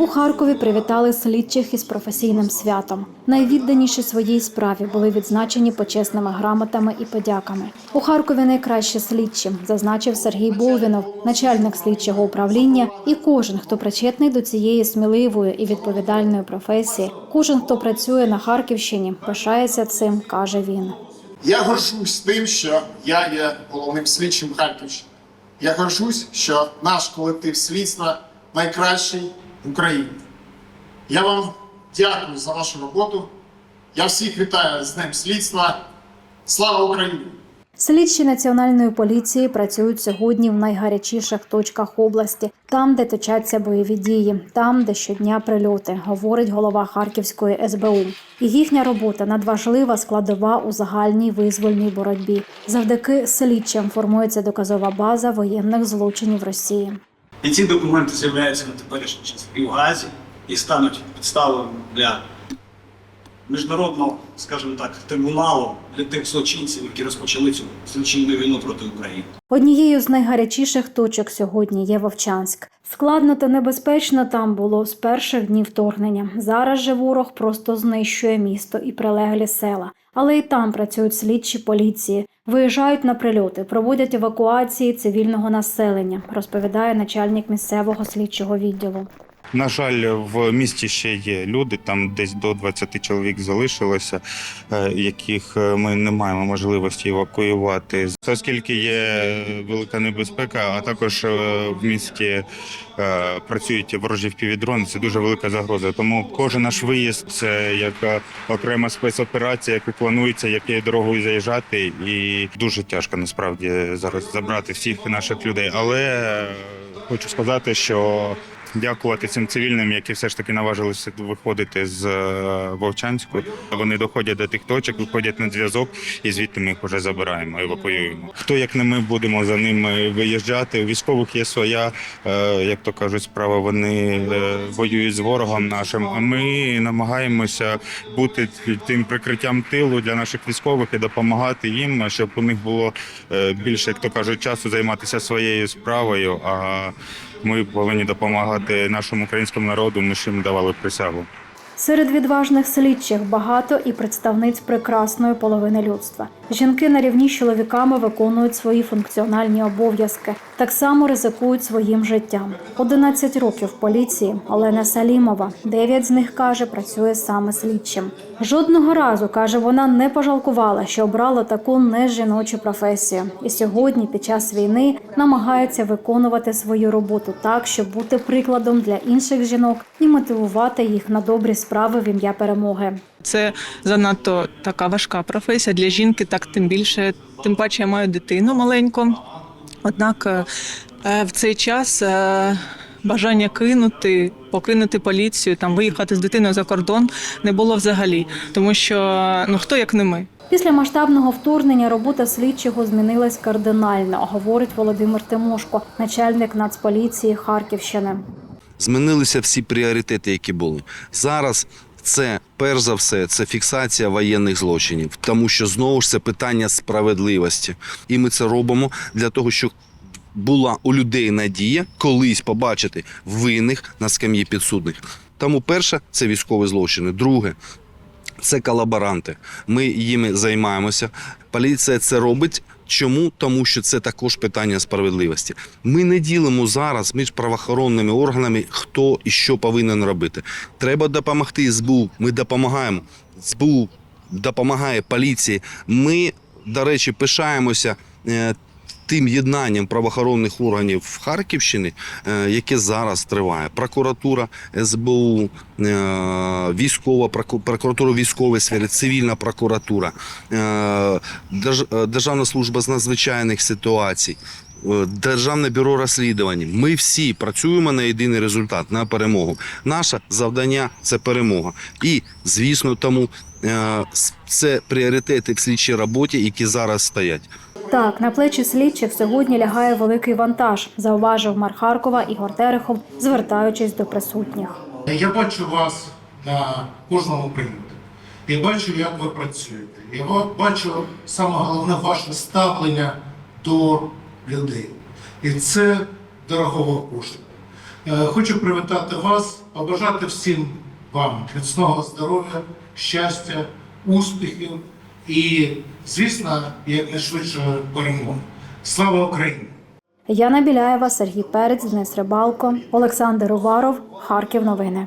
У Харкові привітали слідчих із професійним святом. Найвідданіші своїй справі були відзначені почесними грамотами і подяками. У Харкові найкращі слідчі, зазначив Сергій Болвінов, начальник слідчого управління. І кожен, хто причетний до цієї сміливої і відповідальної професії, кожен, хто працює на Харківщині, пишається цим, каже він. Я горжусь тим, що я є головним слідчим Харківщини. Я горжусь, що наш колектив слідства найкращий в Україні. Я вам дякую за вашу роботу. Я всіх вітаю з Днем слідства. Слава Україні! Слідчі національної поліції працюють сьогодні в найгарячіших точках області, там, де точаться бойові дії, там, де щодня прильоти, говорить голова Харківської СБУ. І їхня робота надважлива складова у загальній визвольній боротьбі. Завдяки слідчим формується доказова база воєнних злочинів Росії. І ці документи з'являються на теперішній час і в Газі і стануть підставою для міжнародного, скажімо так, трибуналу для тих злочинців, які розпочали цю злочинну війну проти України. Однією з найгарячіших точок сьогодні є Вовчанськ. Складно та небезпечно там було з перших днів вторгнення. Зараз же ворог просто знищує місто і прилеглі села. Але і там працюють слідчі поліції, виїжджають на прильоти, проводять евакуації цивільного населення, розповідає начальник місцевого слідчого відділу. На жаль, в місті ще є люди, там десь до 20 чоловік залишилося, е, яких е, ми не маємо можливості евакуювати. Оскільки є велика небезпека, а також е, в місті працюють ворожі впівдрони, це дуже велика загроза. Тому кожен наш виїзд це як окрема спецоперація, яку планується, якою дорогою заїжджати, і дуже тяжко насправді зараз забрати всіх наших людей. Але хочу сказати, що дякувати цим цивільним, які все ж таки наважилися виходити з е, Вовчанську. Вони доходять до тих точок, виходять на зв'язок, і звідти ми їх вже забираємо, евакуюємо. Хто як не ми будемо за ними виїжджати? У військових є своя, е, як то кажуть, справа. Вони е, воюють з ворогом нашим. А ми намагаємося бути тим прикриттям тилу для наших військових і допомагати їм, щоб у них було більше, як то кажуть, часу займатися своєю справою. А ми повинні допомагати нашому українському народу. Ми ж їм давали присягу. Серед відважних слідчих багато і представниць прекрасної половини людства. Жінки на рівні з чоловіками виконують свої функціональні обов'язки, так само ризикують своїм життям. 11 років поліції Олена Салімова. Дев'ять з них каже, працює саме слідчим. Жодного разу каже, вона не пожалкувала, що обрала таку нежіночу професію, і сьогодні, під час війни, намагається виконувати свою роботу так, щоб бути прикладом для інших жінок і мотивувати їх на добрі справи в ім'я перемоги. Це занадто така важка професія для жінки, так тим більше, тим паче я маю дитину маленьку. Однак е, е, в цей час е, бажання кинути, покинути поліцію, там виїхати з дитиною за кордон не було взагалі, тому що ну хто як не ми. Після масштабного вторгнення робота слідчого змінилась кардинально, говорить Володимир Тимошко, начальник Нацполіції Харківщини. Змінилися всі пріоритети, які були. Зараз це перш за все це фіксація воєнних злочинів, тому що знову ж це питання справедливості. І ми це робимо для того, щоб була у людей надія колись побачити винних на скам'ї підсудних. Тому перше це військові злочини. Друге це колаборанти. Ми їми займаємося. Поліція це робить. Чому? Тому що це також питання справедливості. Ми не ділимо зараз між правоохоронними органами, хто і що повинен робити. Треба допомогти СБУ. Ми допомагаємо. СБУ допомагає поліції. Ми, до речі, пишаємося. Тим єднанням правоохоронних органів Харківщини, е, яке зараз триває, прокуратура, СБУ, е, військова проку- прокуратура військової сфери, цивільна прокуратура, е, Державна служба з надзвичайних ситуацій. Державне бюро розслідувань. Ми всі працюємо на єдиний результат на перемогу. Наше завдання це перемога. І звісно, тому це пріоритети в слідчій роботі, які зараз стоять. Так, на плечі слідчих сьогодні лягає великий вантаж, зауважив мер Харкова Ігор Терехов, звертаючись до присутніх. Я бачу вас на кожному прийомі. Я бачу, як ви працюєте. Я бачу саме головне ваше ставлення до людей. І це дорогого коштує. Е, Хочу привітати вас, побажати всім вам міцного здоров'я, щастя, успіхів і, звісно, якнайшвидше перемоги. Слава Україні! Яна Біляєва, Сергій Перець, Денис Рибалко, Олександр Уваров, Харків. Новини.